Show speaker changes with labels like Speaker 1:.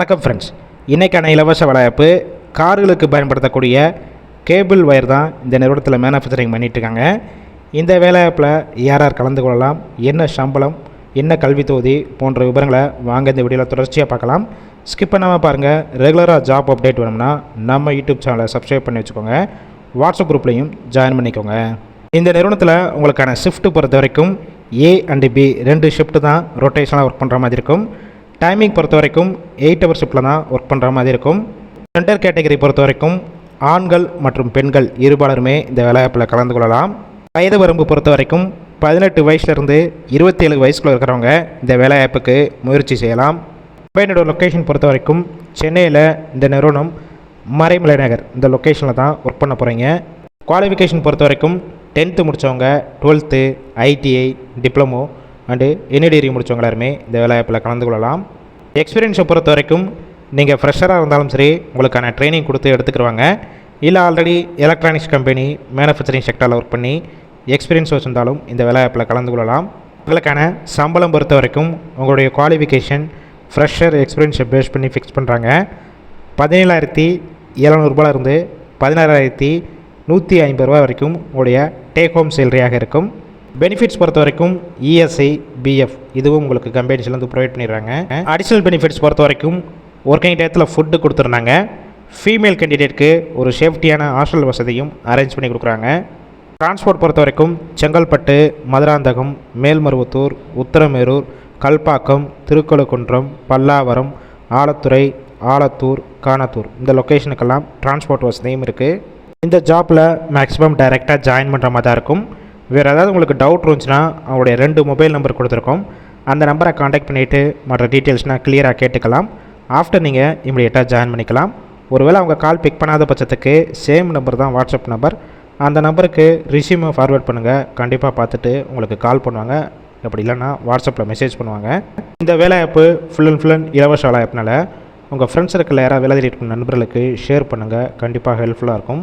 Speaker 1: வணக்கம் ஃப்ரெண்ட்ஸ் இன்றைக்கான இலவச வலையப்பு கார்களுக்கு பயன்படுத்தக்கூடிய கேபிள் ஒயர் தான் இந்த நிறுவனத்தில் மேனுஃபேக்சரிங் பண்ணிகிட்ருக்காங்க இந்த வேலைவாய்ப்பில் யார் யார் கலந்து கொள்ளலாம் என்ன சம்பளம் என்ன கல்வி தொகுதி போன்ற விவரங்களை வாங்க இந்த வீடியோவில் தொடர்ச்சியாக பார்க்கலாம். ஸ்கிப் பண்ணாமல் பாருங்கள் ரெகுலராக ஜாப் அப்டேட் வேணும்னா நம்ம யூடியூப் சேனலை சப்ஸ்கிரைப் பண்ணி வச்சுக்கோங்க. வாட்ஸ்அப் குரூப்லேயும் ஜாயின் பண்ணிக்கோங்க. இந்த நிறுவனத்தில் உங்களுக்கான ஷிஃப்ட்டு பொறுத்த வரைக்கும் ஏ அண்டு பி ரெண்டு ஷிஃப்ட்டு தான் ரொட்டேஷனாக ஒர்க் பண்ணுற மாதிரி இருக்கும். டைமிங் பொறுத்த வரைக்கும் எயிட் ஹவர் ஷிஃப்ட்டில் தான் ஒர்க் பண்ணுற மாதிரி இருக்கும். ஜெண்டர் கேட்டகரி பொறுத்த வரைக்கும் ஆண்கள் மற்றும் பெண்கள் இருபாலருமே இந்த வேலைவாய்ப்பில் கலந்து கொள்ளலாம். வயது வரம்பு பொறுத்த வரைக்கும் பதினெட்டு வயசுலேருந்து இருபத்தேழு வயசுக்குள்ள இருக்கிறவங்க இந்த வேலைவாய்ப்புக்கு முயற்சி செய்யலாம். கம்பெனியோட லொக்கேஷன் பொறுத்த வரைக்கும் சென்னையில் இந்த நிறுவனம் மறைமலை நகர் இந்த லொக்கேஷனில் தான் ஒர்க் பண்ண போகிறீங்க குவாலிஃபிகேஷன் பொறுத்த வரைக்கும் டென்த்து முடித்தவங்க டுவெல்த்து ஐடிஐ டிப்ளமோ அண்டு என்ன டிகிரி முடித்தவங்க எல்லாருமே இந்த வேலைவாய்ப்பில் கலந்து கொள்ளலாம். எக்ஸ்பீரியன்ஸை பொறுத்த வரைக்கும் நீங்கள் ஃப்ரெஷராக இருந்தாலும் சரி உங்களுக்கான ட்ரைனிங் கொடுத்து எடுத்துக்கிடுவாங்க இல்லை ஆல்ரெடி எலக்ட்ரானிக்ஸ் கம்பெனி மேனுஃபேக்சரிங் செக்டரில் ஒர்க் பண்ணி எக்ஸ்பீரியன்ஸ் வச்சுருந்தாலும் இந்த வேலைவாய்ப்பில் கலந்து கொள்ளலாம். உங்களுக்கான சம்பளம் பொறுத்த வரைக்கும் உங்களுடைய குவாலிஃபிகேஷன் ஃப்ரெஷர் எக்ஸ்பீரியன்ஸை பேஸ் பண்ணி ஃபிக்ஸ் பண்ணுறாங்க பதினேழாயிரத்தி இருந்து பதினாறாயிரத்தி நூற்றி ஐம்பது ரூபா வரைக்கும் உங்களுடைய டேக் ஹோம் சேலரியாக இருக்கும். பெனிஃபிட்ஸ் பொறுத்த வரைக்கும் இஎஸ்ஐ பிஎஃப் இதுவும் உங்களுக்கு கம்பெனிஸ்லேருந்து ப்ரொவைட் பண்ணிடுறாங்க. அடிஷ்னல் பெனிஃபிட்ஸ் பொறுத்த வரைக்கும் ஒர்க்கிங் டயத்தில் ஃபுட்டு கொடுத்துருந்தாங்க. ஃபீமேல் கேண்டிடேட்க்கு ஒரு சேஃப்டியான ஹாஸ்டல் வசதியும் அரேஞ்ச் பண்ணி கொடுக்குறாங்க. டிரான்ஸ்போர்ட் பொறுத்த வரைக்கும் செங்கல்பட்டு மதுராந்தகம் மேல்மருவத்தூர் உத்தரமேரூர் கல்பாக்கம் திருக்கழுக்குன்றம் பல்லாவரம் ஆலத்துறை ஆலத்தூர் காணத்தூர் இந்த லொக்கேஷனுக்கெல்லாம் டிரான்ஸ்போர்ட் வசதியும் இருக்குது இந்த ஜாப்பில் மேக்ஸிமம் டைரெக்டாக ஜாயின் பண்ணுற மாதிரி தான் இருக்கும். வேறு ஏதாவது உங்களுக்கு டவுட் இருந்துச்சுன்னா அவங்களுடைய ரெண்டு மொபைல் நம்பர் கொடுத்துருக்கோம். அந்த நம்பரை காண்டாக்ட் பண்ணிவிட்டு மற்ற டீட்டெயில்ஸ்னால் கிளியராக கேட்டுக்கலாம். ஆஃப்டர் நீங்கள் இம்மிடியேட்டாக ஜாயின் பண்ணிக்கலாம். ஒருவேளை அவங்க கால் பிக் பண்ணாத பட்சத்துக்கு சேம் நம்பர் தான் வாட்ஸ்அப் நம்பர் அந்த நம்பருக்கு ரிசியூமை ஃபார்வேர்ட் பண்ணுங்கள் கண்டிப்பாக பார்த்துட்டு உங்களுக்கு கால் பண்ணுவாங்க. அப்படி இல்லைன்னா வாட்ஸ்அப்பில் மெசேஜ் பண்ணுவாங்க. இந்த வேலை app full and full and இலவச வேலைவாய்ப்புனால உங்கள் ஃப்ரெண்ட்ஸ் சர்க்கிளில் யாராவது வேலை தேடிட்டு நண்பர்களுக்கு ஷேர் பண்ணுங்கள் கண்டிப்பாக ஹெல்ப்ஃபுல்லாக இருக்கும்.